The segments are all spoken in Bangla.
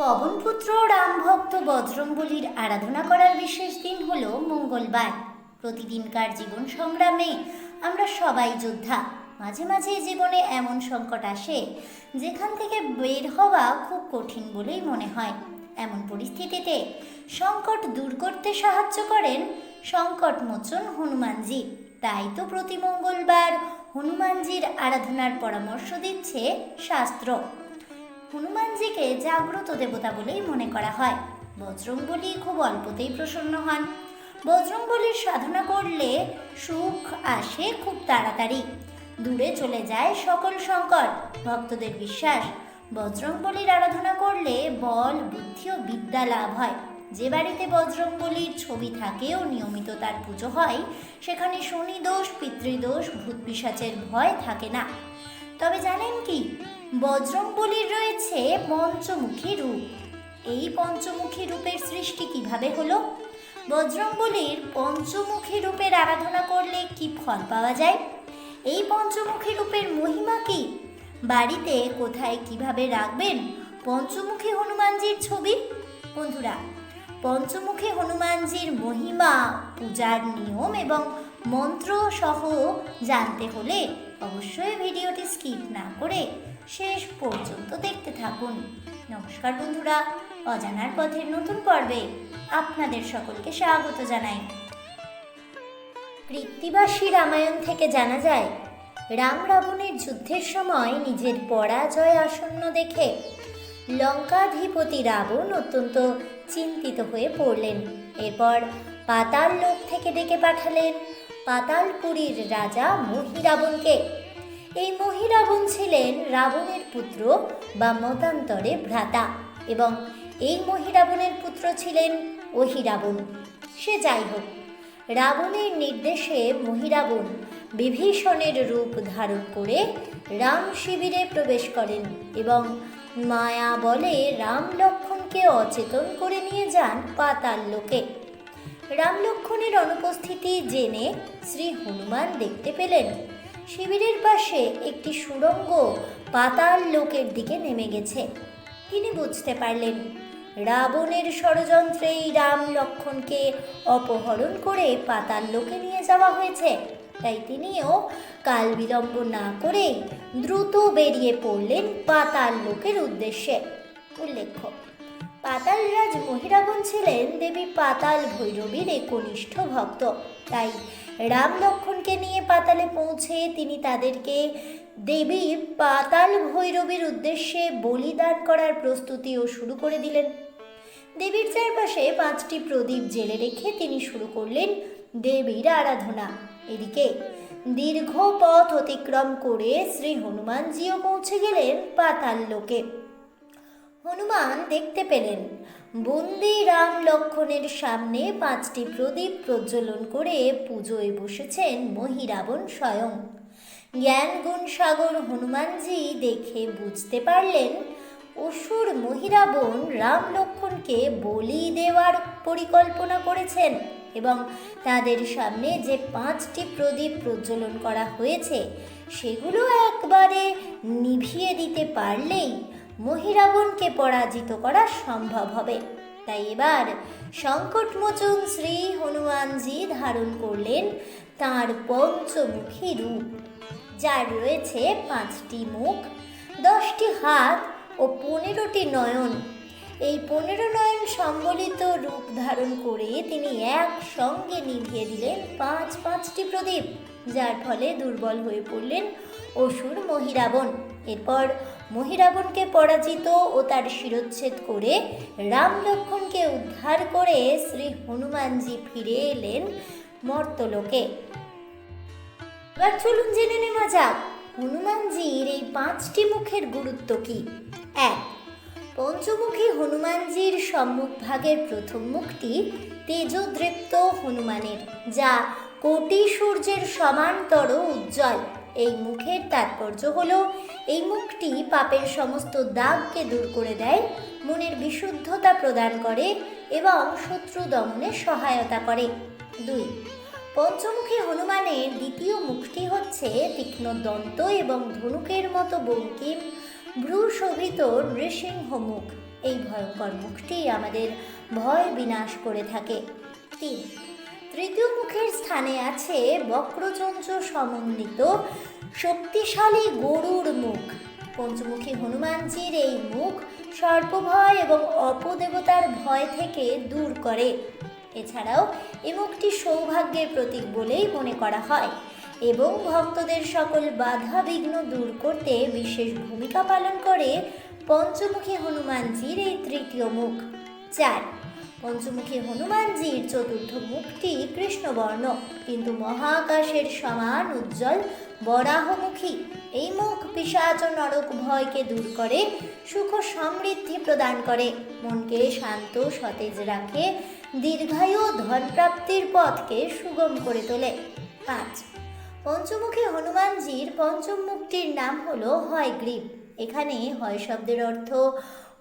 পবনপুত্র রামভক্ত বজরংবলীর আরাধনা করার বিশেষ দিন হল মঙ্গলবার। প্রতিদিনকার জীবন সংগ্রামে আমরা সবাই যোদ্ধা। মাঝে মাঝে জীবনে এমন সংকট আসে, যেখান থেকে বের হওয়া খুব কঠিন বলেই মনে হয়। এমন পরিস্থিতিতে সংকট দূর করতে সাহায্য করেন সংকট মোচন হনুমানজি। তাই তো প্রতি মঙ্গলবার হনুমানজির আরাধনার পরামর্শ দিচ্ছে শাস্ত্র। হনুমানজিকে জাগ্রত দেবতা বলেই মনে করা হয়। বজরংবলী খুব অল্পতেই প্রসন্ন হন। বজরংবলীর সাধনা করলে সুখ আসে খুব তাড়াতাড়ি। দূরে চলে যায় সকল সংকট, ভক্তদের বিশ্বাস। বজরংবলীর আরাধনা করলে বল, বুদ্ধি ও বিদ্যা লাভ হয়। যে বাড়িতে বজরংবলীর ছবি থাকে ও নিয়মিত তার পুজো হয়, সেখানে শনি দোষ পিতৃদোষ ভূত পিশাচের ভয় থাকে না। তবে জানেন কি? বজরংবলীর রয়েছে পঞ্চমুখী রূপ। এই পঞ্চমুখী রূপের সৃষ্টি কীভাবে হলো? বজরংবলীর পঞ্চমুখী রূপের আরাধনা করলে কি ফল পাওয়া যায়? এই পঞ্চমুখী রূপের মহিমা কি? বাড়িতে কোথায় কীভাবে রাখবেন? পঞ্চমুখী হনুমানজির ছবি? বন্ধুরা, পঞ্চমুখী হনুমানজির মহিমা, পূজার নিয়ম এবং মন্ত্র সহ জানতে হলে অবশ্যই ভিডিওটি স্কিপ না করে শেষ পর্যন্ত দেখতে থাকুন। নমস্কার বন্ধুরা, অজানার পথের নতুন পর্বে আপনাদের সকলকে স্বাগত জানাই। কৃত্তিবাসী রামায়ণ থেকে জানা যায়, রাম রাবণের যুদ্ধের সময় নিজের পরাজয় আসন্ন দেখে লঙ্কাধিপতি রাবণ অত্যন্ত চিন্তিত হয়ে পড়লেন। এরপর পাতাল লোক থেকে ডেকে পাঠালেন। পাতালপুরীর রাজা মহিরাবণকে। এই মহিরাবণ ছিলেন রাবণের পুত্র বা মতান্তরে ভ্রাতা এবং এই মহিরাবণের পুত্র ছিলেন অহিরাবণ। সে যাই হোক রাবণের নির্দেশে মহিরাবণ বিভীষণের রূপ ধারণ করে রাম শিবিরে প্রবেশ করেন এবং মায়া বলে রাম লক্ষণকে অচেতন করে নিয়ে যান পাতাল লোকে। রাম লক্ষণের অনুপস্থিতি জেনে শ্রী হনুমান দেখতে পেলেন। শিবিরের পাশে একটি সুড়ঙ্গ পাতাল লোকের দিকে নেমে গেছে। তিনি বুঝতে পারলেন, রাবণের ষড়যন্ত্রেই রাম লক্ষণকে অপহরণ করে পাতাল লোকে নিয়ে যাওয়া হয়েছে। তাই তিনিও কাল বিলম্ব না করে দ্রুত বেরিয়ে পড়লেন পাতাল লোকের উদ্দেশ্যে। উল্লেখ্য পাতালরাজ মহিরাবণ ছিলেন দেবী পাতাল ভৈরবীর একনিষ্ঠ ভক্ত। তাই রাম লক্ষণকে নিয়ে পাতালে পৌঁছে তিনি তাদেরকে, দেবী, পাতাল ভৈরবীর উদ্দেশ্যে বলিদান করার প্রস্তুতিও শুরু করে দিলেন। দেবীর চারপাশে পাঁচটি প্রদীপ জেলে রেখে তিনি শুরু করলেন দেবীর আরাধনা। এদিকে দীর্ঘ পথ অতিক্রম করে শ্রী হনুমানজিও পৌঁছে গেলেন পাতাল লোকে। হনুমান দেখতে পেলেন। বন্দি রাম লক্ষণের সামনে পাঁচটি প্রদীপ প্রজ্বলন করে পুজোয় বসেছেন মহিরাবণ স্বয়ং। জ্ঞান গুণ সাগর হনুমানজি দেখে বুঝতে পারলেন, অসুর মহিরাবণ রাম লক্ষণকে বলি দেওয়ার পরিকল্পনা করেছেন এবং তাদের সামনে যে পাঁচটি প্রদীপ প্রজ্বলন করা হয়েছে, সেগুলো একবারে নিভিয়ে দিতে পারলেই মহিরাবণকে পরাজিত করা সম্ভব হবে। তাই এবার সংকটমোচন শ্রী হনুমানজি ধারণ করলেন তার পঞ্চমুখী রূপ, যার রয়েছে পাঁচটি মুখ, দশটি হাত ও পনেরোটি নয়ন। এই পনেরো নয়ন সম্বলিত রূপ ধারণ করে তিনি একসঙ্গে নিভিয়ে দিলেন পাঁচ পাঁচটি প্রদীপ, যার ফলে দুর্বল হয়ে পড়লেন অসুর মহিরাবণ। এরপর মহিরাবণকে পরাজিত ও তার শিরোচ্ছেদ করে রাম লক্ষণকে উদ্ধার করে শ্রী হনুমানজি ফিরে এলেন মর্তলোকে। এবার চলুন জেনে নেওয়া যাক, হনুমানজির এই পাঁচটি মুখের গুরুত্ব কি? এক, পঞ্চমুখী হনুমানজির সম্মুখ ভাগের প্রথম মুখটি তেজদৃপ্ত হনুমানের, যা কোটি সূর্যের সমান্তর উজ্জ্বল। এই মুখের তাৎপর্য হল, এই মুখটি পাপের সমস্ত দাগকে দূর করে দেয়, মনের বিশুদ্ধতা প্রদান করে এবং শত্রু দমনে সহায়তা করে। দুই, পঞ্চমুখী হনুমানের দ্বিতীয় মুখটি হচ্ছে তীক্ষ্ণ দন্ত এবং ধনুকের মতো বঙ্কিম ভ্রু শোভিত নৃসিংহ মুখ এই ভয়ঙ্কর মুখটি আমাদের ভয় বিনাশ করে থাকে। তিন তৃতীয় মুখের স্থানে আছে বক্রচঞ্চ সমন্বিত শক্তিশালী গরুর মুখ। পঞ্চমুখী হনুমানজির এই মুখ সর্পভয় এবং অপদেবতার ভয় থেকে দূর করে। এছাড়াও এ মুখটি সৌভাগ্যের প্রতীক বলেই মনে করা হয় এবং ভক্তদের সকল বাধা বিঘ্ন দূর করতে বিশেষ ভূমিকা পালন করে পঞ্চমুখী হনুমানজির এই তৃতীয় মুখ। চার পঞ্চমুখী হনুমানজির চতুর্থ মুখটি কৃষ্ণবর্ণ, কিন্তু মহাকাশের সমান উজ্জ্বল বরাহমুখী। এই মুখ পিসাচ নরক ভয়কে দূর করে, সুখ সমৃদ্ধি প্রদান করে। মনকে শান্ত সতেজ রাখে, দীর্ঘায়ু ধনপ্রাপ্তির পথকে সুগম করে তোলে। পাঁচ, পঞ্চমুখী হনুমানজির পঞ্চম মুখটির নাম হলো হয় গ্রীব। এখানে হয় শব্দের অর্থ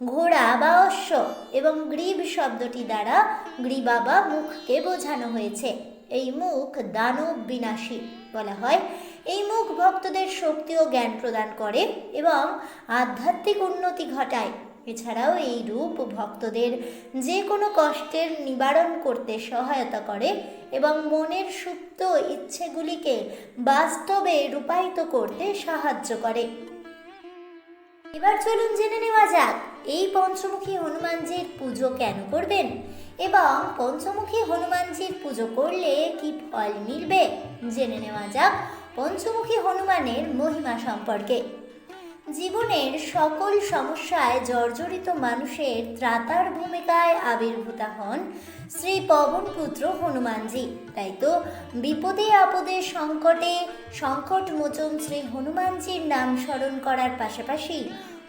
ঘোড়া বা অশ্ব এবং গ্রীব শব্দটি দ্বারা গ্রীবা বা মুখকে বোঝানো হয়েছে। এই মুখ দানব বিনাশী বলা হয়। এই মুখ ভক্তদের শক্তি ও জ্ঞান প্রদান করে এবং আধ্যাত্মিক উন্নতি ঘটায়। এছাড়াও এই রূপ ভক্তদের যে কোনো কষ্টের নিবারণ করতে সহায়তা করে এবং মনের সুপ্ত ইচ্ছেগুলিকে বাস্তবে রূপায়িত করতে সাহায্য করে। এবার চলুন জেনে নেওয়া যাক, এই পঞ্চমুখী হনুমানজির পুজো কেন করবেন? এবং পঞ্চমুখী হনুমানজির পুজো করলে কি ফল মিলবে? জেনে নেওয়া যাক পঞ্চমুখী হনুমানের মহিমা সম্পর্কে। জীবনের সকল সমস্যায় জর্জরিত মানুষের ত্রাতার ভূমিকায় আবির্ভূত হন শ্রী পবনপুত্র হনুমানজি। তাই তো, বিপদে আপদে সংকটে সংকট মোচন শ্রী হনুমানজির নাম স্মরণ করার পাশাপাশি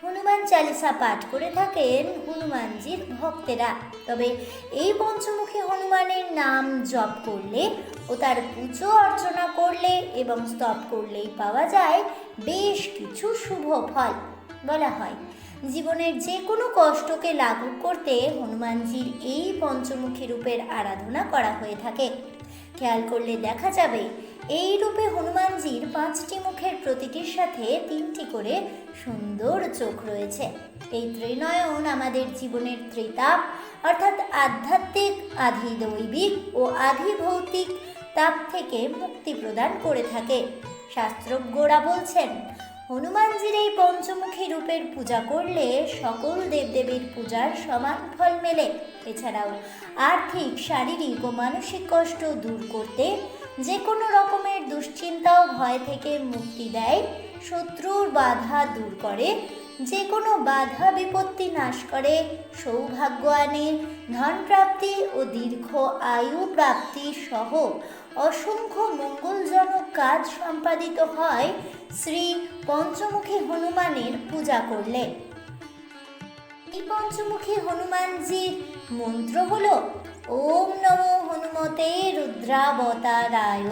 হনুমান চালিসা পাঠ করে থাকেন হনুমানজির ভক্তেরা। তবে এই পঞ্চমুখী হনুমানের নাম জপ করলে ও তার পুজো অর্চনা করলে এবং স্তব করলেই পাওয়া যায় বেশ কিছু শুভ ফল, বলা হয়। জীবনের যে কোনো কষ্টকে লাঘব করতে হনুমানজির এই পঞ্চমুখী রূপের আরাধনা করা হয়ে থাকে। খেয়াল করলে দেখা যাবে এই রূপে হনুমানজির পাঁচটি মুখের প্রতিটির সাথে তিনটি করে সুন্দর চোখ রয়েছে। এই ত্রিনয়ন আমাদের জীবনের ত্রিতাপ, অর্থাৎ আধ্যাত্মিক আধি দৈবিক ও আধি ভৌতিক তাপ থেকে মুক্তি প্রদান করে থাকে। শাস্ত্রজ্ঞরা বলছেন, হনুমানজির এই পঞ্চমুখী রূপের পূজা করলে সকল দেবদেবীর পূজার সমান ফল মেলে। এছাড়াও আর্থিক, শারীরিক ও মানসিক কষ্ট দূর করতে যে কোনো রকমের দুশ্চিন্তা ও ভয় থেকে মুক্তি দেয়, শত্রুর বাধা দূর করে যে কোনো বাধা বিপত্তি নাশ করে, সৌভাগ্য আনে, ধন প্রাপ্তি ও দীর্ঘ আয়ু প্রাপ্তি সহ অসংখ্য মঙ্গলজনক কাজ সম্পাদিত হয় শ্রী পঞ্চমুখী হনুমানের পূজা করলে। এই পঞ্চমুখী হনুমানজির মন্ত্র হলো ওম নমো হনুমতে রুদ্রাবতারায়,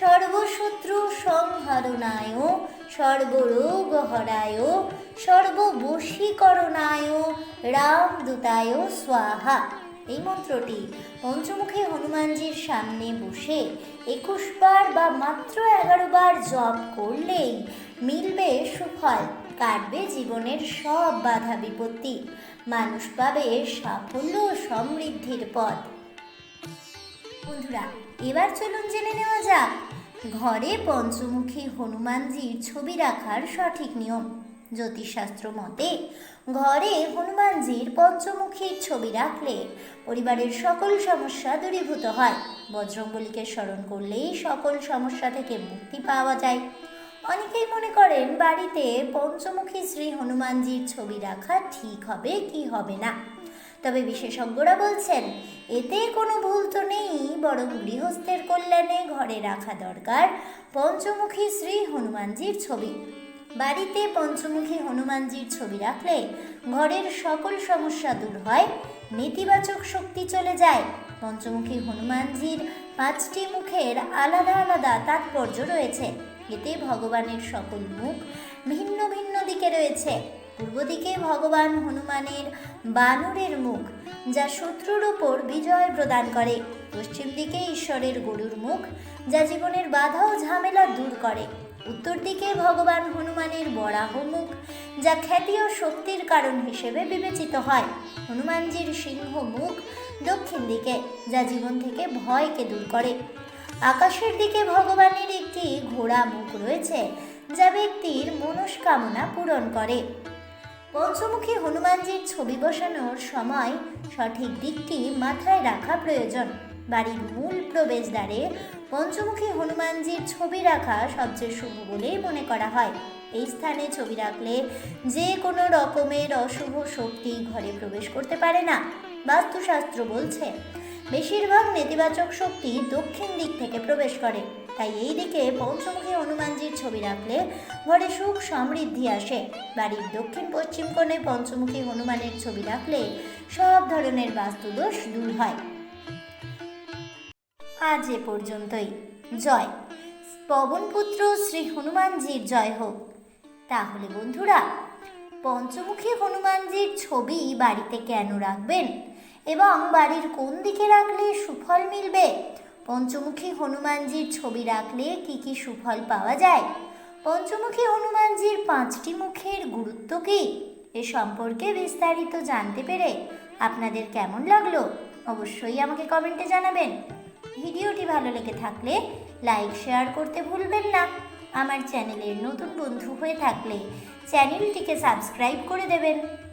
সর্বশত্রু সংহরণায় সর্বরোগ হরায়, সর্ববশীকরণায় রামদূতায় স্বাহা। এই মন্ত্রটি পঞ্চমুখী হনুমানজির সামনে বসে একুশ বার বা মাত্র এগারো বার জপ করলেই মিলবে সুফল, কাটবে জীবনের সব বাধা বিপত্তি। মানুষ পাবে সাফল্য ও সমৃদ্ধির পথ। বন্ধুরা, এবার চলুন জেনে নেওয়া যাক, ঘরে পঞ্চমুখী হনুমানজির ছবি রাখার সঠিক নিয়ম। জ্যোতিষশাস্ত্র মতে, ঘরে হনুমানজির পঞ্চমুখীর ছবি রাখলে পরিবারের সকল সমস্যা দূরীভূত হয়। বজরঙ্গলীকে স্মরণ করলেই সকল সমস্যা থেকে মুক্তি পাওয়া যায়। অনেকেই মনে করেন বাড়িতে পঞ্চমুখী শ্রী হনুমানজির ছবি রাখা ঠিক হবে কি হবে না। তবে বিশেষজ্ঞরা বলছেন, এতে কোনো ভুল তো নেই, বরং গৃহস্থের কল্যাণে ঘরে রাখা দরকার পঞ্চমুখী শ্রী হনুমানজির ছবি। বাড়িতে পঞ্চমুখী হনুমানজির ছবি রাখলে ঘরের সকল সমস্যা দূর হয়, নেতিবাচক শক্তি চলে যায়, পঞ্চমুখী হনুমানজির পাঁচটি মুখের আলাদা আলাদা তাৎপর্য রয়েছে। এতে ভগবানের সকল মুখ ভিন্ন ভিন্ন দিকে রয়েছে। পূর্ব দিকে ভগবান হনুমানের বানরের মুখ, যা শত্রুর ওপর বিজয় প্রদান করে। পশ্চিম দিকে ঈশ্বরের গরুর মুখ, যা জীবনের বাধা ও ঝামেলা দূর করে। উত্তর দিকে ভগবান হনুমানের বরাহ মুখ, যা খ্যাতি ও শক্তির কারণ হিসেবে বিবেচিত হয়। হনুমানজির সিংহ মুখ দক্ষিণ দিকে, যা জীবন থেকে ভয়কে দূর করে। আকাশের দিকে ভগবানের একটি ঘোড়া মুখ রয়েছে, যা ব্যক্তির মনস্কামনা পূরণ করে। পঞ্চমুখী হনুমানজির ছবি বসানোর সময় সঠিক দিকটি মাথায় রাখা প্রয়োজন। বাড়ির মূল প্রবেশদ্বারে পঞ্চমুখী হনুমানজির ছবি রাখা সবচেয়ে শুভ বলেই মনে করা হয়। এই স্থানে ছবি রাখলে যে কোনো রকমের অশুভ শক্তি ঘরে প্রবেশ করতে পারে না, বাস্তুশাস্ত্র বলছে। বেশিরভাগ নেতিবাচক শক্তি দক্ষিণ দিক থেকে প্রবেশ করে। তাই এই দিকে পঞ্চমুখী হনুমানজির ছবি রাখলে ঘরে সুখ সমৃদ্ধি আসে। বাড়ির দক্ষিণ পশ্চিম কোণে পঞ্চমুখী হনুমানের ছবি রাখলে সব ধরনের বাস্তুদোষ দূর হয়। আজ এ পর্যন্তই। জয়। পবনপুত্র শ্রী হনুমানজির জয় হোক। তাহলে বন্ধুরা, পঞ্চমুখী হনুমানজির ছবি বাড়িতে কেন রাখবেন? এবং বাড়ির কোন দিকে রাখলে সুফল মিলবে? পঞ্চমুখী হনুমানজির ছবি রাখলে কি কি সুফল পাওয়া যায়? পঞ্চমুখী হনুমানজির পাঁচটি মুখের গুরুত্ব কী? এ সম্পর্কে বিস্তারিত জানতে পেরে আপনাদের কেমন লাগল অবশ্যই আমাকে কমেন্টে জানাবেন। ভিডিওটি ভালো লেগে থাকলে লাইক, শেয়ার করতে ভুলবেন না। আমার চ্যানেলের নতুন বন্ধু হয়ে থাকলে চ্যানেলটিকে সাবস্ক্রাইব করে দেবেন।